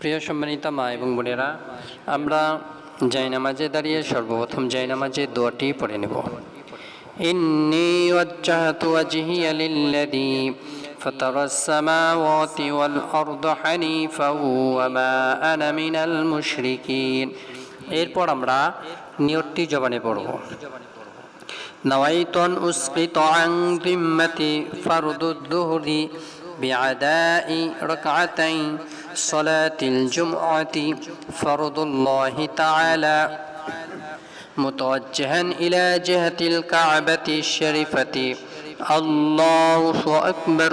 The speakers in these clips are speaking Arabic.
প্রিয় সম্মানিত মা এবং বোনেরা আমরা জায়নামাজে দাঁড়িয়ে সর্বপ্রথম জায়নামাজে দোয়াটি পড়ে নেব إني وجهت وجهي للذي فطر السماوات والأرض حنيفا وما أنا من المشركين এরপর আমরা নিয়তটি জবানে পড়ব نويت أن أسقط عن ذمتي فرض الظهر بعداء ركعتين صلاة الجمعة فرض الله تعالى. متوجها إلى جهة الكعبة الشريفة. الله أكبر.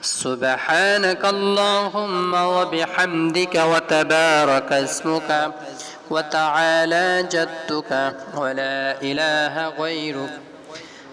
سبحانك اللهم وبحمدك وتبارك اسمك وتعالى جدك ولا إله غيرك.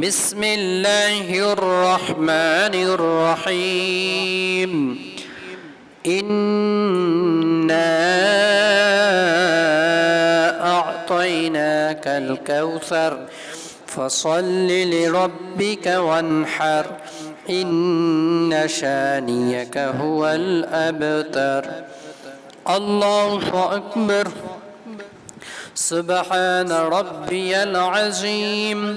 بسم الله الرحمن الرحيم. إنا أعطيناك الكوثر. فصل لربك وانحر. إن شانيك هو الأبتر. الله أكبر. سبحان ربي العظيم.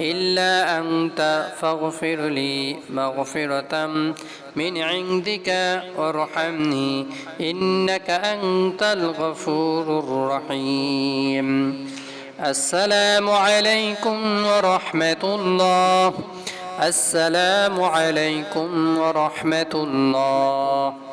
إلا أنت فاغفر لي مغفرة من عندك وارحمني إنك أنت الغفور الرحيم. السلام عليكم ورحمة الله. السلام عليكم ورحمة الله.